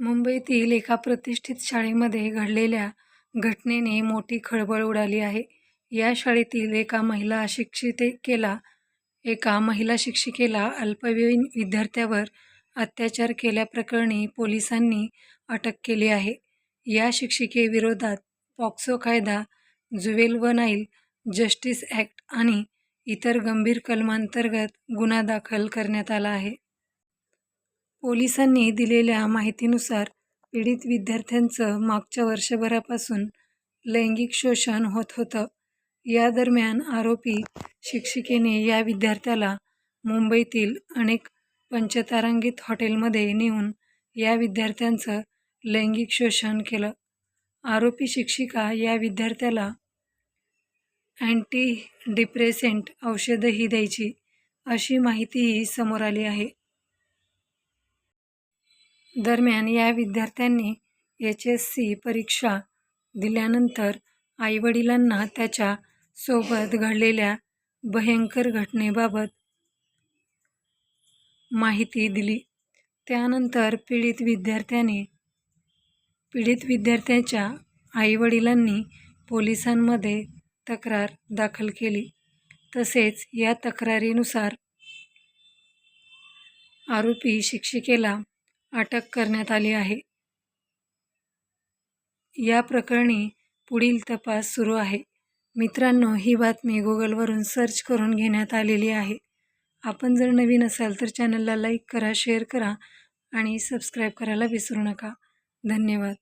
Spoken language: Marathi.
मुंबईतील एका प्रतिष्ठित शाळेमध्ये घडलेल्या घटनेने मोठी खळबळ उडाली आहे. या शाळेतील एका महिला शिक्षिकेला एका महिला शिक्षिकेला अल्पवयीन विद्यार्थ्यावर अत्याचार केल्याप्रकरणी पोलिसांनी अटक केली आहे. या शिक्षिकेविरोधात पॉक्सो कायदा, जुवेल वनाइल जस्टिस ॲक्ट आणि इतर गंभीर कलमांतर्गत गुन्हा दाखल करण्यात आला आहे. पोलिसांनी दिलेल्या माहितीनुसार पीडित विद्यार्थ्यांचं मागच्या वर्षभरापासून लैंगिक शोषण होत होतं. या दरम्यान आरोपी शिक्षिकेने या विद्यार्थ्याला मुंबईतील अनेक पंचतारांकित हॉटेलमध्ये नेऊन या विद्यार्थ्यांचं लैंगिक शोषण केलं. आरोपी शिक्षिका या विद्यार्थ्याला अँटी डिप्रेसेंट औषधंही द्यायची, अशी माहितीही समोर आली आहे. दरम्यान, या विद्यार्थ्यांनी एच एस सी परीक्षा दिल्यानंतर आईवडिलांना त्याच्या सोबत घडलेल्या भयंकर घटनेबाबत माहिती दिली. त्यानंतर पीडित विद्यार्थ्याने पीडित विद्यार्थ्याच्या आईवडिलांनी पोलिसांमध्ये तक्रार दाखल केली. तसेच या तक्रारीनुसार आरोपी शिक्षिकेला अटक करण्यात आली आहे. या प्रकरणी पुढील तपास सुरू आहे. मित्रांनो, ही बातमी गुगलवरून सर्च करून घेण्यात आलेली आहे. आपण जर नवीन असाल तर चॅनलला लाईक करा, शेअर करा आणि सबस्क्राईब करायला विसरू नका. धन्यवाद.